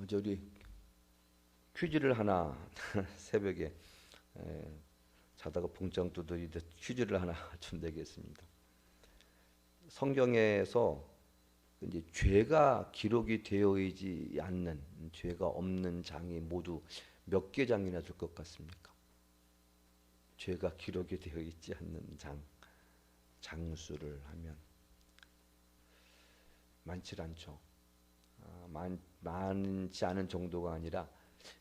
어제 우리 퀴즈를 하나 새벽에 에, 자다가 봉장 두드리듯 퀴즈를 하나 좀 내겠습니다. 성경에서 이제 죄가 기록이 되어 있지 않는 죄가 없는 장이 모두 몇 개 장이나 될 것 같습니까? 죄가 기록이 되어 있지 않는 장 장수를 하면 많지 않죠. 아, 많, 많지 않은 정도가 아니라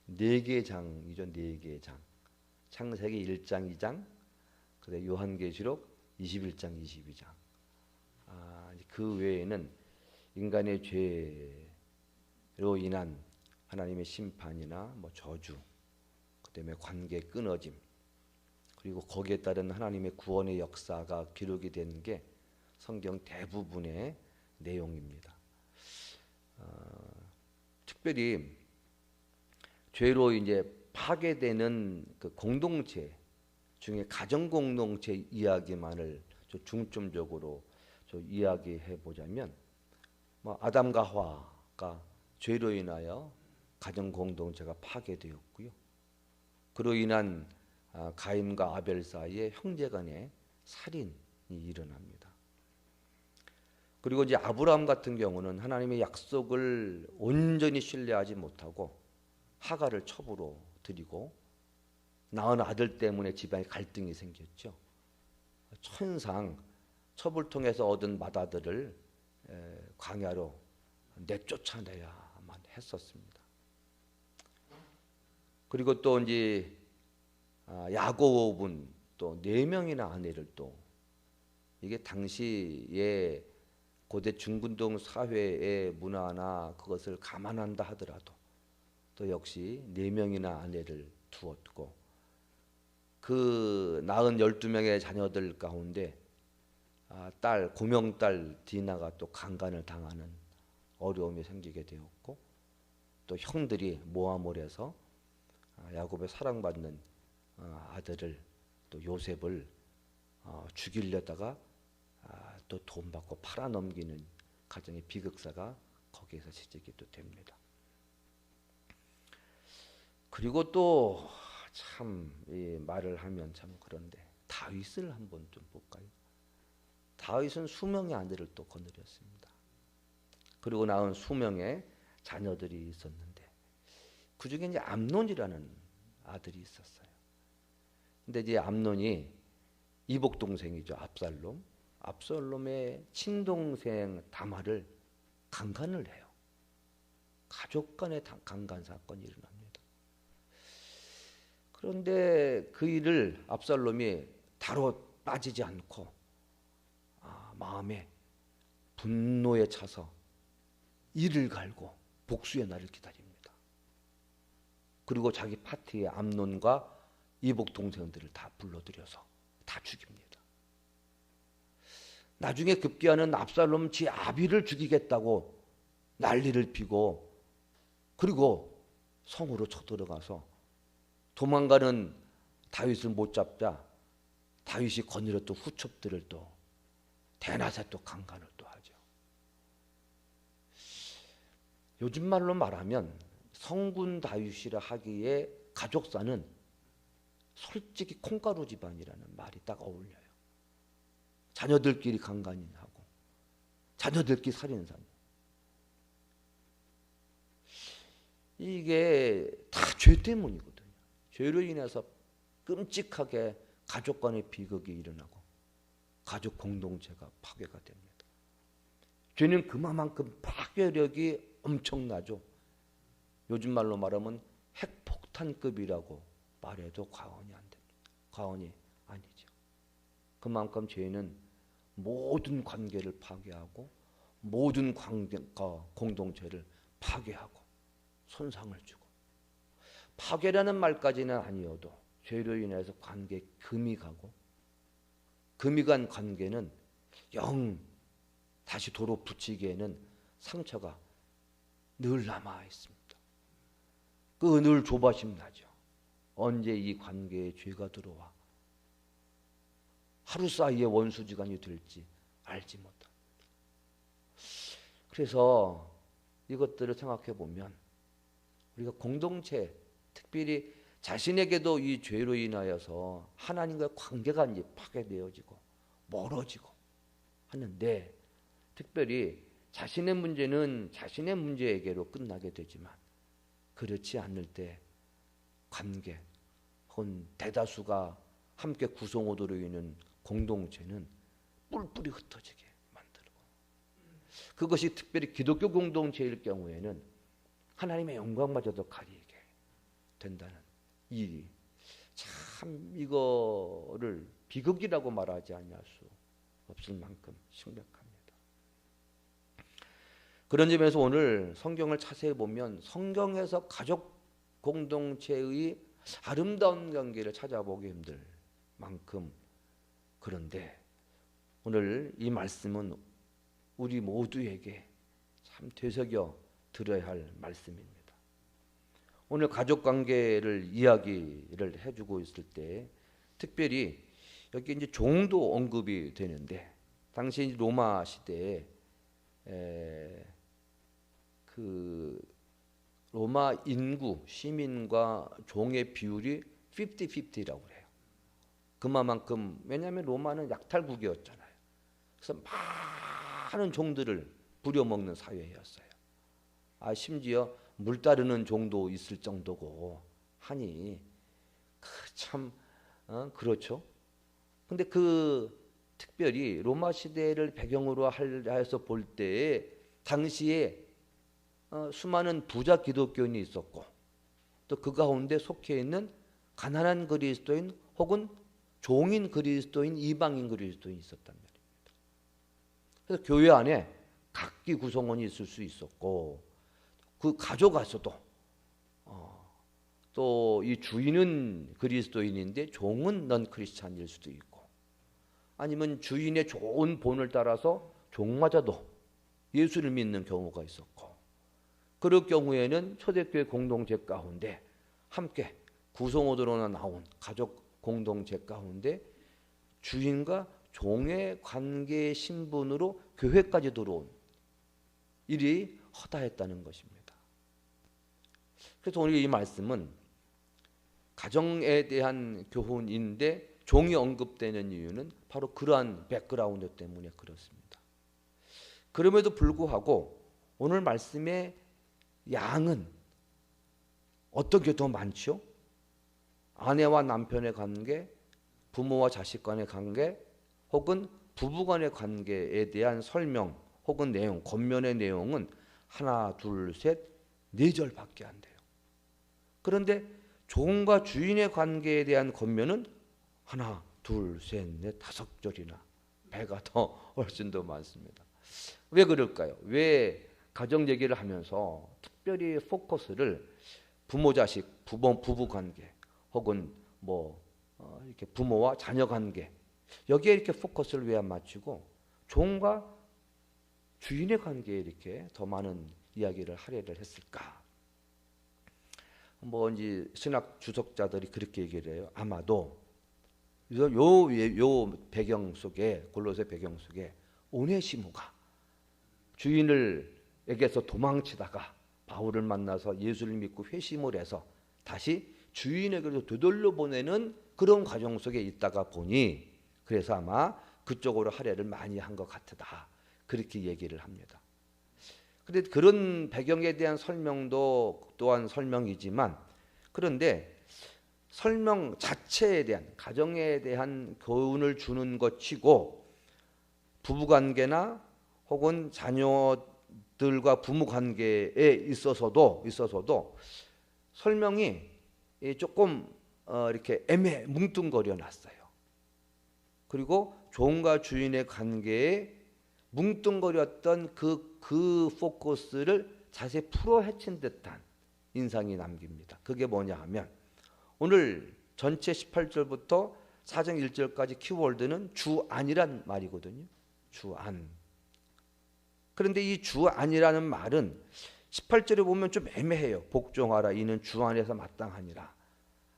네개 장이죠. 네개 장. 창세기 1장 2장, 그다음 요한계시록 21장 22장. 아, 그 외에는 인간의 죄로 인한 하나님의 심판이나 뭐 저주, 그다음에 관계 끊어짐, 그리고 거기에 따른 하나님의 구원의 역사가 기록이 된 게 성경 대부분의 내용입니다. 어, 특별히 죄로 이제 파괴되는 그 공동체 중에 가정 공동체 이야기만을 중점적으로 이야기해 보자면 뭐 아담과 하와가 죄로 인하여 가정 공동체가 파괴되었고요. 그로 인한 아, 가인과 아벨 사이에 형제간의 살인이 일어납니다. 그리고 이제 아브라함 같은 경우는 하나님의 약속을 온전히 신뢰하지 못하고 하가를 첩으로 드리고 낳은 아들 때문에 집안에 갈등이 생겼죠. 천상 첩을 통해서 얻은 맏아들을 광야로 내쫓아내야만 했었습니다. 그리고 또 이제 아, 야곱은 또네 명이나 아내를 또 이게 당시에 고대 중근동 사회의 문화나 그것을 감안한다 하더라도 또 역시 네 명이나 아내를 두었고 그 낳은 열두 명의 자녀들 가운데 아, 딸 고명딸 디나가 또 강간을 당하는 어려움이 생기게 되었고 또 형들이 모함을 서 아, 야곱의 사랑받는 어, 아들을 또 요셉을 어, 죽이려다가 아, 또 돈 받고 팔아넘기는 가정의 비극사가 거기에서 시작이 또 됩니다. 그리고 또 참 말을 하면 참 그런데 다윗을 한번 좀 볼까요? 다윗은 수명의 아들을 또 거느렸습니다. 그리고 낳은 수명의 자녀들이 있었는데 그 중에 이제 암논이라는 아들이 있었어요. 근데 이제 암논이 이복 동생이죠 압살롬. 압살롬의 친동생 다마를 강간을 해요. 가족 간의 강간 사건이 일어납니다. 그런데 그 일을 압살롬이 다로 빠지지 않고 아, 마음에 분노에 차서 이를 갈고 복수의 날을 기다립니다. 그리고 자기 파티에 암론과 이복 동생들을 다 불러들여서 다 죽입니다. 나중에 급기야는 압살롬 지 아비를 죽이겠다고 난리를 피고 그리고 성으로 쳐들어가서 도망가는 다윗을 못 잡자 다윗이 거느렸던 후첩들을 또 대낮에 또 강간을 또 하죠. 요즘 말로 말하면 성군 다윗이라 하기에 가족사는 솔직히 콩가루 집안이라는 말이 딱 어울려요. 자녀들끼리 강간하고 자녀들끼리 살인사고 이게 다 죄 때문이거든. 죄로 인해서 끔찍하게 가족 간의 비극이 일어나고 가족 공동체가 파괴가 됩니다. 죄는 그만큼 파괴력이 엄청나죠. 요즘 말로 말하면 핵폭탄급이라고 말해도 과언이 안 됩니다. 과언이 아니죠. 그만큼 죄는 모든 관계를 파괴하고 모든 관계, 공동체를 파괴하고 손상을 주고 파괴라는 말까지는 아니어도 죄로 인해서 관계 금이 가고 금이 간 관계는 영 다시 도로 붙이기에는 상처가 늘 남아 있습니다. 그늘 조바심 나죠. 언제 이 관계에 죄가 들어와 하루 사이에 원수지간이 될지 알지 못합니다. 그래서 이것들을 생각해 보면 우리가 공동체 특별히 자신에게도 이 죄로 인하여서 하나님과 관계가 이제 파괴되어지고 멀어지고 하는데 특별히 자신의 문제는 자신의 문제에게로 끝나게 되지만 그렇지 않을 때 관계 혹은 대다수가 함께 구성하도록 있는 공동체는 뿔뿔이 흩어지게 만들고 그것이 특별히 기독교 공동체일 경우에는 하나님의 영광마저도 가리게 된다는 일이 참 이거를 비극이라고 말하지 않을 수 없을 만큼 심각합니다. 그런 점에서 오늘 성경을 자세히 보면 성경에서 가족 공동체의 아름다운 관계를 찾아보기 힘들 만큼 그런데 오늘 이 말씀은 우리 모두에게 참 되새겨 들어야 할 말씀입니다. 오늘 가족 관계를 이야기를 해주고 있을 때 특별히 여기 이제 종도 언급이 되는데 당시 로마 시대에 그 로마 인구 시민과 종의 비율이 50-50라고 그래요. 그만큼 왜냐하면 로마는 약탈국이었잖아요. 그래서 많은 종들을 부려먹는 사회였어요. 아 심지어 물 따르는 종도 있을 정도고 하니 참 어, 그렇죠. 근데 그 특별히 로마 시대를 배경으로 하여서 볼 때에 당시에 어, 수많은 부자 기독교인이 있었고 또 그 가운데 속해 있는 가난한 그리스도인 혹은 종인 그리스도인 이방인 그리스도인이 있었단 말입니다. 그래서 교회 안에 각기 구성원이 있을 수 있었고 그 가져가서도 어, 또이 주인은 그리스도인인데 종은 넌 크리스찬일 수도 있고 아니면 주인의 좋은 본을 따라서 종마저도 예수를 믿는 경우가 있었고 그럴 경우에는 초대교회 공동체 가운데 함께 구성원으로 나온 가족 공동체 가운데 주인과 종의 관계 신분으로 교회까지 들어온 일이 허다했다는 것입니다. 그래서 오늘 이 말씀은 가정에 대한 교훈인데 종이 언급되는 이유는 바로 그러한 백그라운드 때문에 그렇습니다. 그럼에도 불구하고 오늘 말씀의 양은 어떻게 더 많죠? 아내와 남편의 관계, 부모와 자식 간의 관계, 혹은 부부 간의 관계에 대한 설명 혹은 내용, 겉면의 내용은 하나, 둘, 셋, 네 절밖에 안 돼요. 그런데 종과 주인의 관계에 대한 겉면은 하나, 둘, 셋, 넷, 다섯 절이나 배가 더 훨씬 더 많습니다. 왜 그럴까요? 왜 가정 얘기를 하면서 특별히 포커스를 부모 자식, 부부, 부부 관계 혹은 뭐 어, 이렇게 부모와 자녀 관계 여기에 이렇게 포커스를 왜 안 맞추고 종과 주인의 관계에 이렇게 더 많은 이야기를 하려를 했을까? 뭐 이제 신학 주석자들이 그렇게 얘기를 해요. 아마도 요, 요 배경 속에 골로새 배경 속에 오네시모가 주인을 에게서 도망치다가 바울을 만나서 예수를 믿고 회심을 해서 다시 주인에게로 되돌려 보내는 그런 과정 속에 있다가 보니 그래서 아마 그쪽으로 할애를 많이 한 것 같다. 그렇게 얘기를 합니다. 그런데 그런 배경에 대한 설명도 또한 설명이지만 그런데 설명 자체에 대한 가정에 대한 교훈을 주는 것 치고 부부관계나 혹은 자녀들과 부모 관계에 있어서도 있어서도 설명이 조금 어, 이렇게 애매 뭉뚱거려 놨어요. 그리고 종과 주인의 관계에 뭉뚱거렸던 그, 그 포커스를 자세히 풀어 헤친 듯한 인상이 남깁니다. 그게 뭐냐 하면 오늘 전체 18절부터 4장 1절까지 키워드는 주안이란 말이거든요. 주안. 그런데 이 주안이라는 말은 18절에 보면 좀 애매해요. 복종하라 이는 주 안에서 마땅하니라.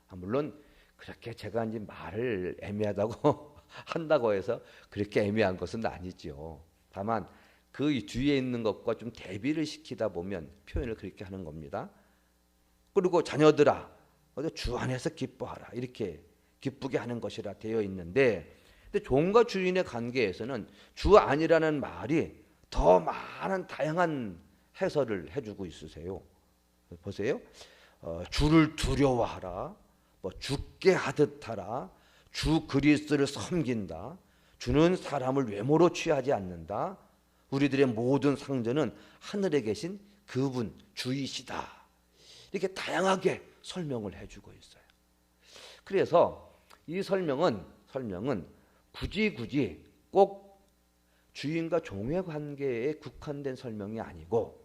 아, 물론 그렇게 제가 이제 말을 애매하다고 한다고 해서 그렇게 애매한 것은 아니죠. 다만 그 뒤에 있는 것과 좀 대비를 시키다 보면 표현을 그렇게 하는 겁니다. 그리고 자녀들아 주 안에서 기뻐하라 이렇게 기쁘게 하는 것이라 되어 있는데 근데 종과 주인의 관계에서는 주 안이라는 말이 더 많은 다양한 해설을 해주고 있으세요. 보세요. 어, 주를 두려워하라, 뭐 죽게 하듯 하라, 주 그리스도를 섬긴다. 주는 사람을 외모로 취하지 않는다. 우리들의 모든 상전은 하늘에 계신 그분 주이시다. 이렇게 다양하게 설명을 해주고 있어요. 그래서 이 설명은 설명은 굳이 굳이 꼭 주인과 종의 관계에 국한된 설명이 아니고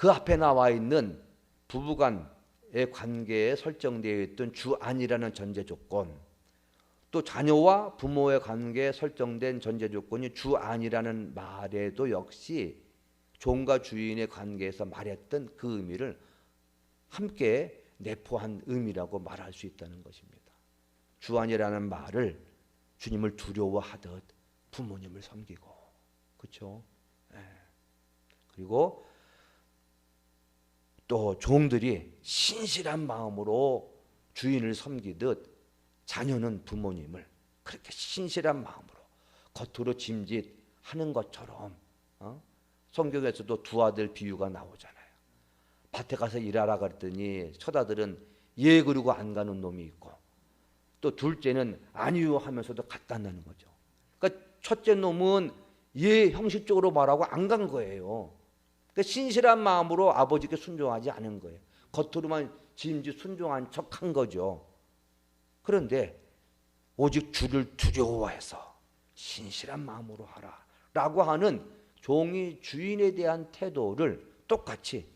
그 앞에 나와 있는 부부간의 관계에 설정되어 있던 주 안이라는 전제 조건 또 자녀와 부모의 관계에 설정된 전제 조건이 주 안이라는 말에도 역시 종과 주인의 관계에서 말했던 그 의미를 함께 내포한 의미라고 말할 수 있다는 것입니다. 주안이라는 말을 주님을 두려워하듯 부모님을 섬기고 그렇죠. 그리고 또 종들이 신실한 마음으로 주인을 섬기듯 자녀는 부모님을 그렇게 신실한 마음으로 겉으로 짐짓하는 것처럼 어? 성경에서도 두 아들 비유가 나오잖아요. 밭에 가서 일하라 그랬더니 첫 아들은 예 그리고 안 가는 놈이 있고 또 둘째는 아니요 하면서도 갔다 나는 거죠. 그러니까 첫째 놈은 예 형식적으로 말하고 안 간 거예요. 그러니까 신실한 마음으로 아버지께 순종하지 않은 거예요. 겉으로만 짐짓 순종한 척한 거죠. 그런데 오직 주를 두려워해서 신실한 마음으로 하라. 라고 하는 종이 주인에 대한 태도를 똑같이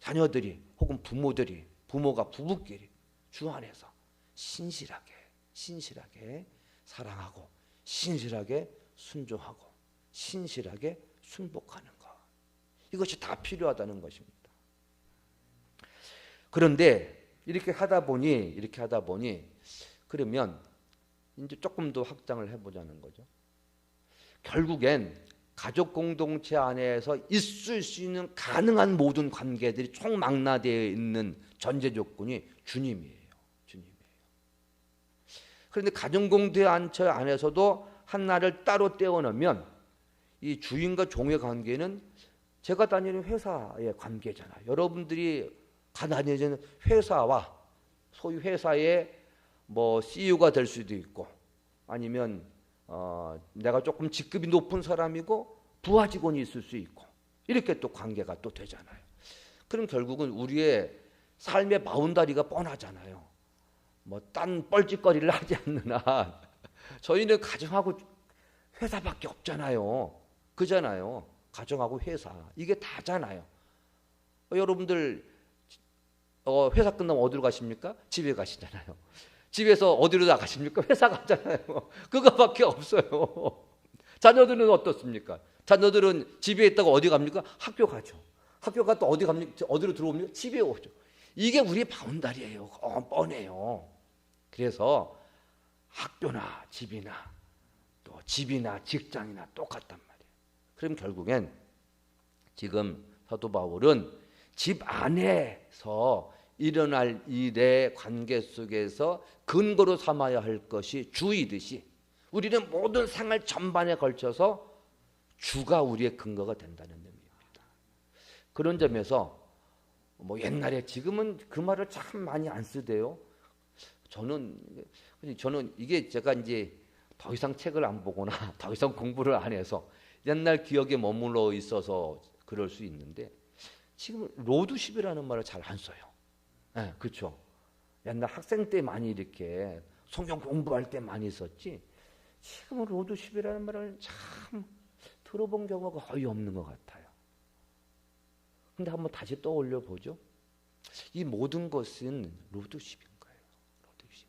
자녀들이 혹은 부모들이 부모가 부부끼리 주 안에서 신실하게 신실하게 사랑하고 신실하게 순종하고 신실하게 순복하는 것 이것이 다 필요하다는 것입니다. 그런데 이렇게 하다 보니 이렇게 하다 보니 그러면 이제 조금 더 확장을 해보자는 거죠. 결국엔 가족 공동체 안에서 있을 수 있는 가능한 모든 관계들이 총망라되어 있는 전제 조건이 주님이에요. 주님이에요. 그런데 가정 공동체 안에서도 하나를 따로 떼어놓으면 이 주인과 종의 관계는 제가 다니는 회사의 관계잖아요. 여러분들이 다니는 회사와 소유 회사의 뭐 CEO가 될 수도 있고 아니면 어, 내가 조금 직급이 높은 사람이고 부하 직원이 있을 수 있고 이렇게 또 관계가 또 되잖아요. 그럼 결국은 우리의 삶의 바운다리가 뻔하잖아요. 뭐 딴 뻘짓거리를 하지 않는 한 저희는 가정하고 회사밖에 없잖아요. 그잖아요. 가정하고 회사 이게 다잖아요. 어, 여러분들 어, 회사 끝나면 어디로 가십니까? 집에 가시잖아요. 집에서 어디로 나가십니까? 회사 가잖아요. 그거밖에 없어요. 자녀들은 어떻습니까? 자녀들은 집에 있다가 어디 갑니까? 학교 가죠. 학교 갔다 어디 갑니까? 어디로 들어옵니까? 집에 오죠. 이게 우리 바운다리예요. 어, 뻔해요. 그래서 학교나 집이나 또 집이나 직장이나 똑같단 말이에요. 그럼 결국엔 지금 사도 바울은 집 안에서 일어날 일의 관계 속에서 근거로 삼아야 할 것이 주이듯이 우리는 모든 생활 전반에 걸쳐서 주가 우리의 근거가 된다는 의미입니다. 그런 점에서 뭐 옛날에 지금은 그 말을 참 많이 안 쓰대요. 저는 저는 이게 제가 이제 더 이상 책을 안 보거나 더 이상 공부를 안 해서 옛날 기억에 머물러 있어서 그럴 수 있는데 지금 로드십이라는 말을 잘 안 써요. 네, 그렇죠. 옛날 학생 때 많이 이렇게 성경 공부할 때 많이 썼지. 지금은 로드십이라는 말을 참 들어본 경우가 거의 없는 것 같아요. 근데 한번 다시 떠올려 보죠. 이 모든 것은 로드십인 거예요. 로드십.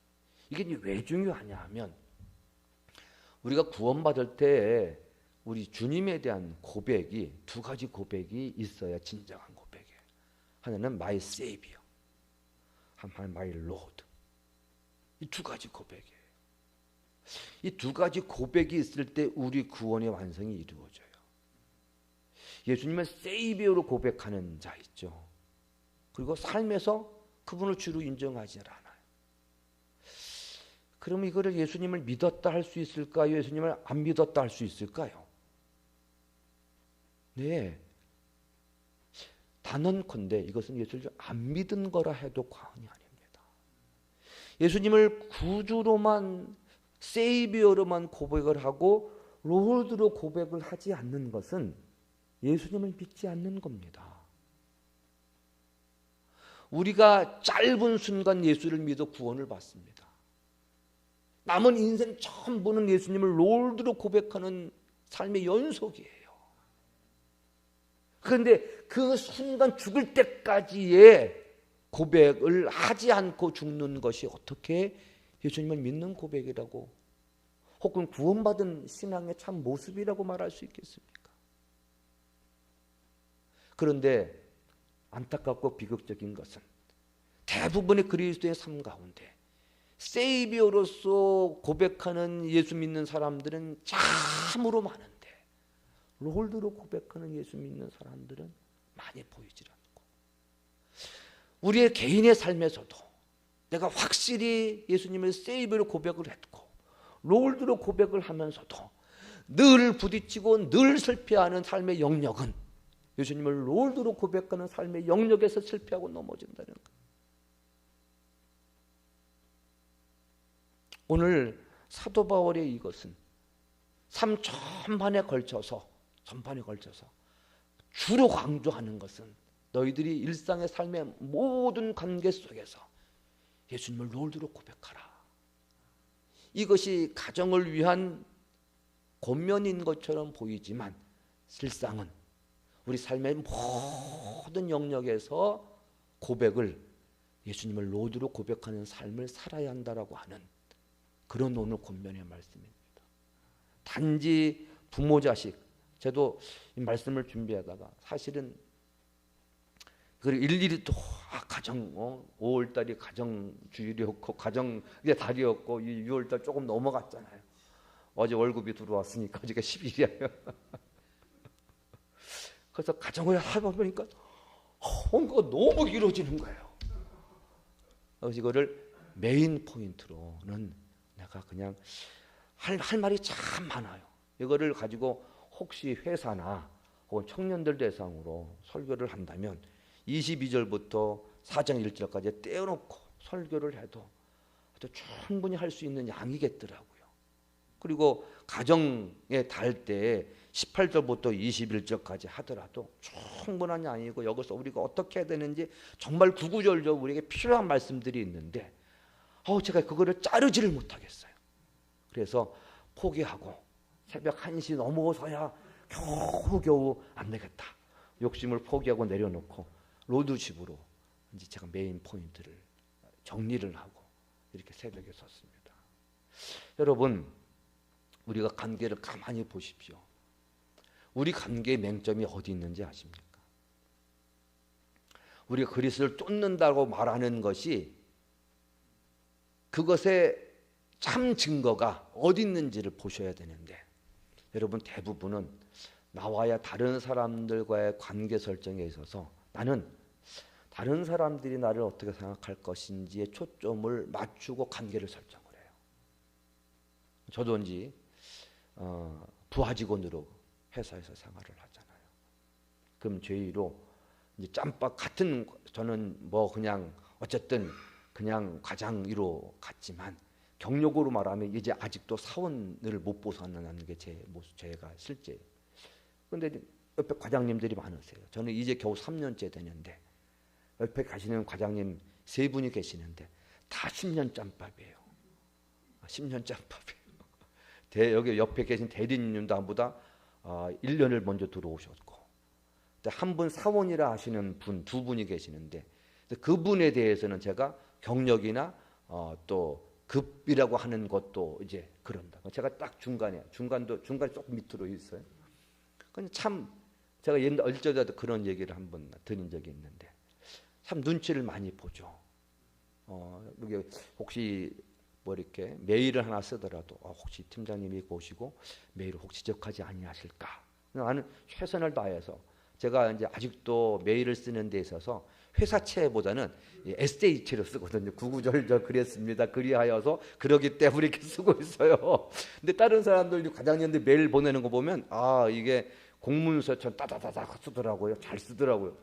이게 왜 중요하냐 하면 우리가 구원받을 때 우리 주님에 대한 고백이 두 가지 고백이 있어야 진정한 고백이에요. 하나는 my savior. 한판 마이 로드. 이두 가지 고백이에요. 이 두 가지 고백이 있을 때 우리 구원의 완성이 이루어져요. 예수님은 세이비어로 고백하는 자 있죠. 그리고 삶에서 그분을 주로 인정하지 않아요. 그럼 이거를 예수님을 믿었다 할 수 있을까요? 예수님을 안 믿었다 할 수 있을까요? 네. 단언컨대 이것은 예수를 안 믿은 거라 해도 과언이 아닙니다. 예수님을 구주로만 세이비어로만 고백을 하고 로드로 고백을 하지 않는 것은 예수님을 믿지 않는 겁니다. 우리가 짧은 순간 예수를 믿어 구원을 받습니다. 남은 인생 전부는 예수님을 롤드로 고백하는 삶의 연속이에요. 그런데 그 순간 죽을 때까지의 고백을 하지 않고 죽는 것이 어떻게 예수님을 믿는 고백이라고 혹은 구원받은 신앙의 참 모습이라고 말할 수 있겠습니까? 그런데 안타깝고 비극적인 것은 대부분의 그리스도의 삶 가운데 세이비어로서 고백하는 예수 믿는 사람들은 참으로 많은데 롤드로 고백하는 예수 믿는 사람들은 많이 보이질 않고 우리의 개인의 삶에서도 내가 확실히 예수님을 세이비어로 고백을 했고 롤드로 고백을 하면서도 늘 부딪히고 늘 실패하는 삶의 영역은 예수님을 롤드로 고백하는 삶의 영역에서 실패하고 넘어진다는 것. 오늘 사도 바울의 이것은 삶 전반에 걸쳐서 전반에 걸쳐서 주로 강조하는 것은 너희들이 일상의 삶의 모든 관계 속에서 예수님을 롤드로 고백하라. 이것이 가정을 위한 권면인 것처럼 보이지만 실상은 우리 삶의 모든 영역에서 고백을 예수님을 롤드로 고백하는 삶을 살아야 한다라고 하는 그런 오늘 권면의 말씀입니다. 단지 부모 자식 저도 이 말씀을 준비하다가 사실은 그 일일이 또 아, 가정 어, 5월 달이 가정 주일이었고 가정 이제 달이었고 6월 달 조금 넘어갔잖아요. 어제 월급이 들어왔으니까 어제가 10일이에요. 그래서 가정을 하다 보니까 뭔가 너무 길어지는 거예요. 그래서 이거를 메인 포인트로는 내가 그냥 할, 할 말이 참 많아요. 이거를 가지고 혹시 회사나 혹은 청년들 대상으로 설교를 한다면 22절부터 4장 1절까지 떼어놓고 설교를 해도 충분히 할 수 있는 양이겠더라고요. 그리고 가정에 달 때 18절부터 21절까지 하더라도 충분한 양이고 여기서 우리가 어떻게 해야 되는지 정말 구구절절 우리에게 필요한 말씀들이 있는데 어 제가 그거를 자르지를 못하겠어요. 그래서 포기하고 새벽 1시 넘어서야 겨우겨우 안 되겠다. 욕심을 포기하고 내려놓고 로드 집으로 이제 제가 메인 포인트를 정리를 하고 이렇게 새벽에 섰습니다. 여러분, 우리가 관계를 가만히 보십시오. 우리 관계의 맹점이 어디 있는지 아십니까? 우리가 그리스도를 쫓는다고 말하는 것이 그것의 참 증거가 어디 있는지를 보셔야 되는데 여러분 대부분은 나와야 다른 사람들과의 관계 설정에 있어서 나는 다른 사람들이 나를 어떻게 생각할 것인지에 초점을 맞추고 관계를 설정을 해요. 저도 이제 어, 부하 직원으로 회사에서 생활을 하잖아요. 그럼 제의로 이제 짬밥 같은 저는 뭐 그냥 어쨌든 그냥 과장 1호 같지만 경력으로 말하면 이제 아직도 사원을 못 벗어나는 게 제 모습, 제가 실제. 그런데 옆에 과장님들이 많으세요. 저는 이제 겨우 3년째 되는데 옆에 가시는 과장님 세 분이 계시는데 다 10년 짬밥이에요. 10년 아, 짬밥이에요. 대, 여기 옆에 계신 대리님도 나보다 어, 1년을 먼저 들어오셨고 한 분 사원이라 하시는 분 두 분이 계시는데 그분에 대해서는 제가 경력이나 어, 또 급이라고 하는 것도 이제 그런다. 제가 딱 중간에 중간도 중간 조금 밑으로 있어요. 참 제가 옛날 어릴 때도 그런 얘기를 한번 드린 적이 있는데 참 눈치를 많이 보죠. 어, 이게 혹시 뭐 이렇게 메일을 하나 쓰더라도 어, 혹시 팀장님이 보시고 메일을 혹시 지적하지 아니하실까? 나는 최선을 다해서 제가 이제 아직도 메일을 쓰는 데 있어서 회사체보다는 SH로 쓰거든요. 구구절절 그랬습니다. 그리하여서 그러기 때문에 이렇게 쓰고 있어요. 근데 다른 사람들 과장님들 메일 보내는 거 보면 아 이게 공문서처럼 따다다닥 쓰더라고요. 잘 쓰더라고요.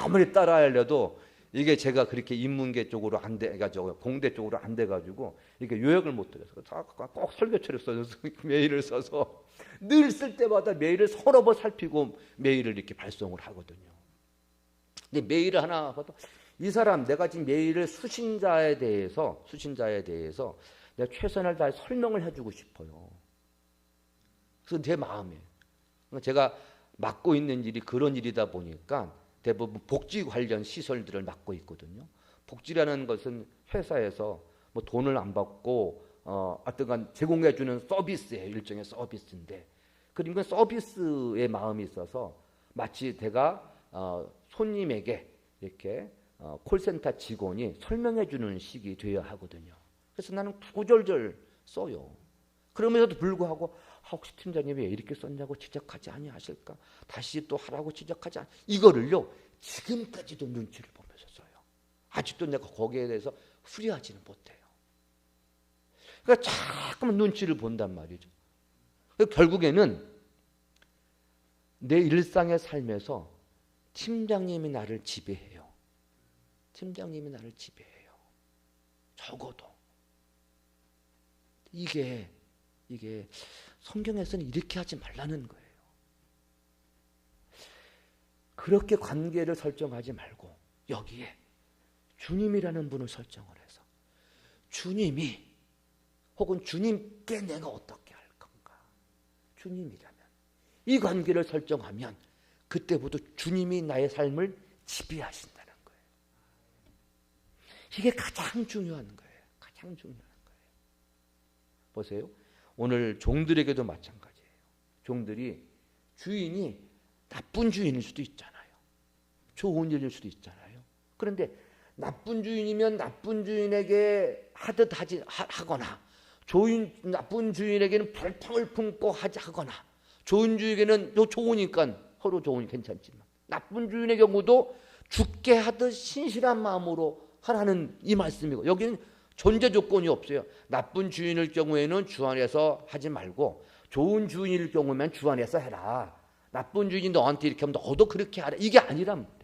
아무리 따라하려도 이게 제가 그렇게 인문계 쪽으로 안 돼가지고 공대 쪽으로 안 돼가지고 이게 요약을 못 드려서 꼭 설교처럼 써서 메일을 써서 늘 쓸 때마다 메일을 서너 번 살피고 메일을 이렇게 발송을 하거든요. 근데 메일을 하나 봐도 이 사람 내가 지금 메일을 수신자에 대해서 수신자에 대해서 내가 최선을 다해 설명을 해주고 싶어요. 그래서 제 마음에 제가 맡고 있는 일이 그런 일이다 보니까 대부분 복지 관련 시설들을 맡고 있거든요. 복지라는 것은 회사에서 뭐 돈을 안 받고 어, 어떤간 제공해 주는 서비스예요. 일종의 서비스인데 그러니까 서비스의 마음이 있어서 마치 내가 어, 손님에게 이렇게 어, 콜센터 직원이 설명해 주는 식이 되어야 하거든요. 그래서 나는 구절절 써요. 그러면서도 불구하고 아, 혹시 팀장님이 왜 이렇게 썼냐고 지적하지 아니하실까? 다시 또 하라고 지적하지 않... 이거를요 지금까지도 눈치를 보면서 써요. 아직도 내가 거기에 대해서 후리하지는 못해요. 그러니까 자꾸만 눈치를 본단 말이죠. 결국에는 내 일상의 삶에서 팀장님이 나를 지배해요. 팀장님이 나를 지배해요. 적어도 이게 이게 성경에서는 이렇게 하지 말라는 거예요. 그렇게 관계를 설정하지 말고 여기에 주님이라는 분을 설정을 해서 주님이 혹은 주님께 내가 어떻게 할 건가? 주님이라면 이 관계를 설정하면 그때부터 주님이 나의 삶을 지배하신다는 거예요. 이게 가장 중요한 거예요. 가장 중요한 거예요. 보세요. 오늘 종들에게도 마찬가지예요. 종들이 주인이 나쁜 주인일 수도 있잖아요. 좋은 일일 수도 있잖아요. 그런데 나쁜 주인이면 나쁜 주인에게 하듯 하지 하 거나 좋은 나쁜 주인에게는 불평을 품고 하지 하거나 좋은 주인에게는 너 좋으니까 서로 좋으니 괜찮지만 나쁜 주인의 경우도 죽게 하듯 신실한 마음으로 하라는 이 말씀이고 여기는 존재 조건이 없어요. 나쁜 주인일 경우에는 주 안에서 하지 말고 좋은 주인일 경우면 주 안에서 해라. 나쁜 주인이 너한테 이렇게 하면 너도 그렇게 하라. 이게 아니란 말이에요.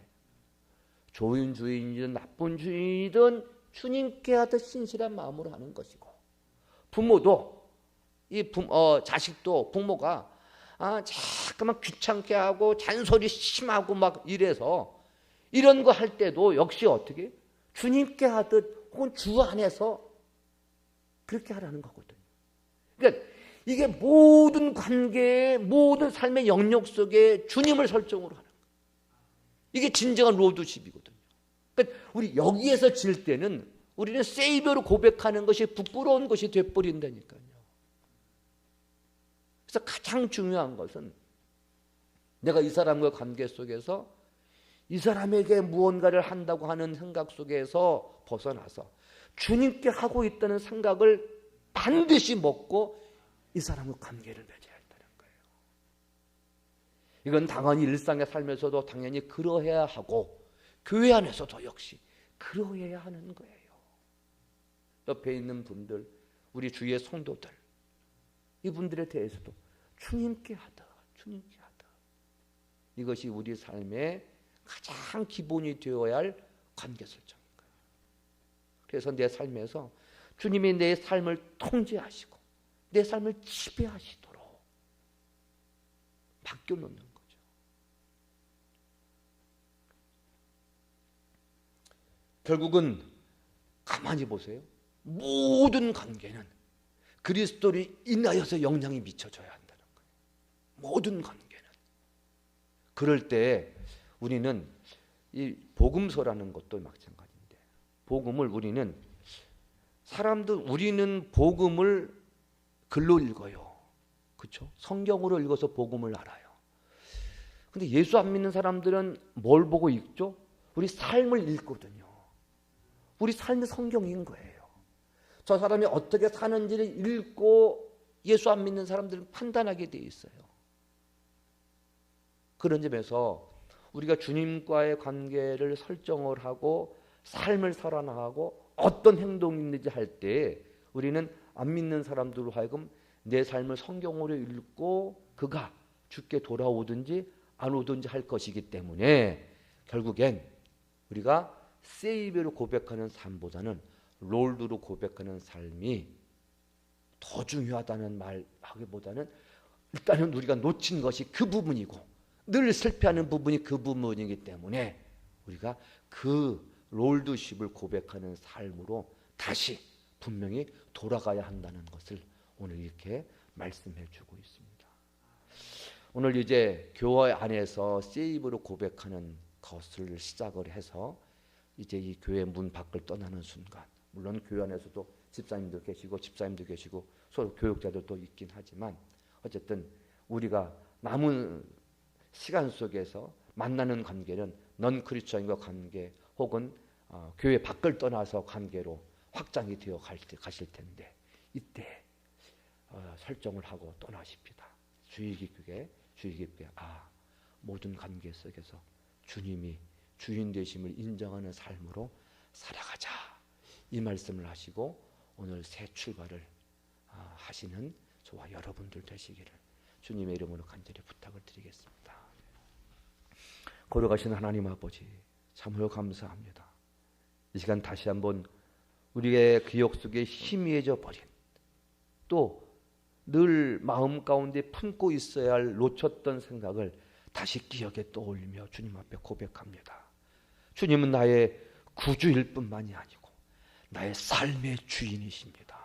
좋은 주인이든 나쁜 주인이든 주님께 하듯 신실한 마음으로 하는 것이고 부모도 이 부, 어, 자식도 부모가 아, 자꾸만 귀찮게 하고 잔소리 심하고 막 이래서 이런 거 할 때도 역시 어떻게 주님께 하듯 혹은 주 안에서 그렇게 하라는 거거든요. 그러니까 이게 모든 관계의 모든 삶의 영역 속에 주님을 설정으로 하는 거예요. 이게 진정한 로드십이거든요. 그러니까 우리 여기에서 질 때는 우리는 세이버로 고백하는 것이 부끄러운 것이 돼버린다니까요. 그래서 가장 중요한 것은 내가 이 사람과 관계 속에서 이 사람에게 무언가를 한다고 하는 생각 속에서 벗어나서 주님께 하고 있다는 생각을 반드시 먹고 이 사람과 관계를 맺어야 한다는 거예요. 이건 당연히 일상의 삶에서도 당연히 그러해야 하고 교회 안에서도 역시 그러해야 하는 거예요. 옆에 있는 분들, 우리 주위의 성도들, 이분들에 대해서도 주님께 하다, 주님께 하다. 이것이 우리 삶의 가장 기본이 되어야 할 관계 설정인 거예요. 그래서 내 삶에서 주님이 내 삶을 통제하시고 내 삶을 지배하시도록 바뀌어 놓는 거죠. 결국은 가만히 보세요. 모든 관계는 그리스도를 인하여서 영향이 미쳐져야 거예요. 모든 관계는. 그럴 때 우리는 이 복음서라는 것도 마찬가지인데 복음을 우리는 사람들 우리는 복음을 글로 읽어요. 그렇죠? 성경으로 읽어서 복음을 알아요. 근데 예수 안 믿는 사람들은 뭘 보고 읽죠? 우리 삶을 읽거든요. 우리 삶의 성경인 거예요. 저 사람이 어떻게 사는지를 읽고 예수 안 믿는 사람들은 판단하게 돼 있어요. 그런 점에서 우리가 주님과의 관계를 설정을 하고 삶을 살아나가고 어떤 행동이 있는지 할 때 우리는 안 믿는 사람들로 하여금 내 삶을 성경으로 읽고 그가 죽게 돌아오든지 안 오든지 할 것이기 때문에 결국엔 우리가 세이베로 고백하는 삶보다는 롤드로 고백하는 삶이 더 중요하다는 말 하기보다는 일단은 우리가 놓친 것이 그 부분이고 늘 실패하는 부분이 그 부분이기 때문에 우리가 그 롤드십을 고백하는 삶으로 다시 분명히 돌아가야 한다는 것을 오늘 이렇게 말씀해 주고 있습니다. 오늘 이제 교회 안에서 세이브로 고백하는 것을 시작을 해서 이제 이 교회 문 밖을 떠나는 순간 물론 교회 안에서도 집사님도 계시고 집사님도 계시고 서로 교육자들도 있긴 하지만 어쨌든 우리가 남은 시간 속에서 만나는 관계는 넌 크리스천과 관계 혹은 어, 교회 밖을 떠나서 관계로 확장이 되어 갈 때, 가실 텐데 이때 어, 설정을 하고 떠나십니다. 주의 깊게 주의 깊게 아 모든 관계 속에서 주님이 주인 되심을 인정하는 삶으로 살아가자 이 말씀을 하시고 오늘 새 출발을 아, 하시는 저와 여러분들 되시기를 주님의 이름으로 간절히 부탁을 드리겠습니다. 걸어가신 하나님 아버지 참으로 감사합니다. 이 시간 다시 한번 우리의 기억 속에 희미해져 버린 또 늘 마음 가운데 품고 있어야 할 놓쳤던 생각을 다시 기억에 떠올리며 주님 앞에 고백합니다. 주님은 나의 구주일 뿐만이 아니고 나의 삶의 주인이십니다.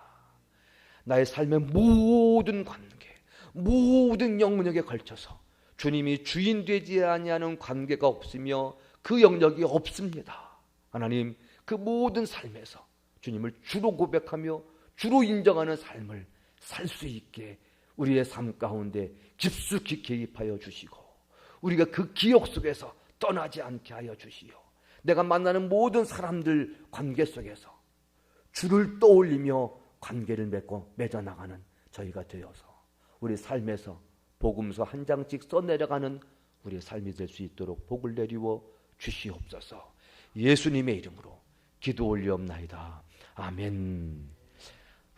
나의 삶의 모든 관계, 모든 영역에 걸쳐서 주님이 주인 되지 아니하는 관계가 없으며 그 영역이 없습니다. 하나님 그 모든 삶에서 주님을 주로 고백하며 주로 인정하는 삶을 살 수 있게 우리의 삶 가운데 깊숙이 개입하여 주시고 우리가 그 기억 속에서 떠나지 않게 하여 주시오. 내가 만나는 모든 사람들 관계 속에서 주를 떠올리며 관계를 맺고 맺어 나가는 저희가 되어서 우리 삶에서 복음서 한 장씩 써내려가는 우리의 삶이 될 수 있도록 복을 내리워 주시옵소서 예수님의 이름으로 기도 올리옵나이다. 아멘.